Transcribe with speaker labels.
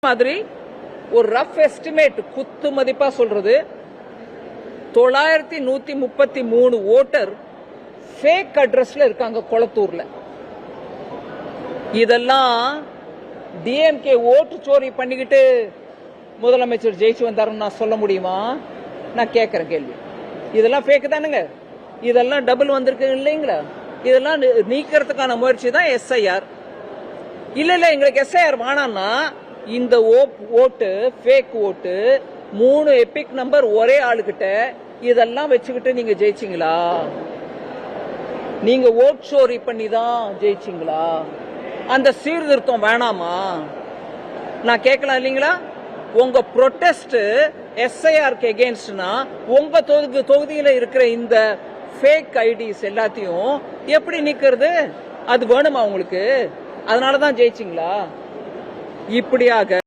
Speaker 1: மாதிரி ஒரு rough estimate குத்து மதிப்பா சொல்றது. தொள்ளாயிரத்தி நூத்தி முப்பத்தி மூணு ஓட்டர் ஃபேக் அட்ரஸ்ல இருக்காங்க கொளத்தூர்ல. இதெல்லாம் டிஎம்கே ஓட்டு சோரி பண்ணிக்கிட்டு முதலமைச்சர் ஜெயிச்சு வந்தாருன்னு நான் சொல்ல முடியுமா? நான் கேட்கறேன் கேள்வி. இதெல்லாம் ஃபேக் தானுங்க. இதெல்லாம் டபுள் வந்திருக்கு இல்லைங்களா? இதெல்லாம் நீ- நீக்கிறதுக்கான முயற்சி தான் எஸ்ஐஆர் இல்ல இல்ல எங்களுக்கு எஸ்ஐஆர் வேணாம்னா இந்த ஓப்- ஓட்டு ஃபேக் ஓட்டு மூணு எபிக் நம்பர் ஒரே ஆளுகிட்ட இதெல்லாம் வச்சுக்கிட்டு நீங்க ஜெயிச்சீங்களா? நீங்க ஓட் சோரி பண்ணி தான் ஜெயிச்சீங்களா? அந்த சீர்திருத்தம் வேணாமா? நான் கேட்கலாம் இல்லைங்களா? உங்க ப்ரொட்டஸ்ட் எஸ்ஐஆர்க்கு எகேன்ஸ்ட்னா உங்க தொகுதி தொகுதியில் இருக்கிற இந்த ஃபேக் ஐடிஸ் எல்லாத்தையும் எப்படி நிற்கிறது அது வேணுமா உங்களுக்கு? அதனால தான் ஜெயிச்சிங்களா? இப்படியாக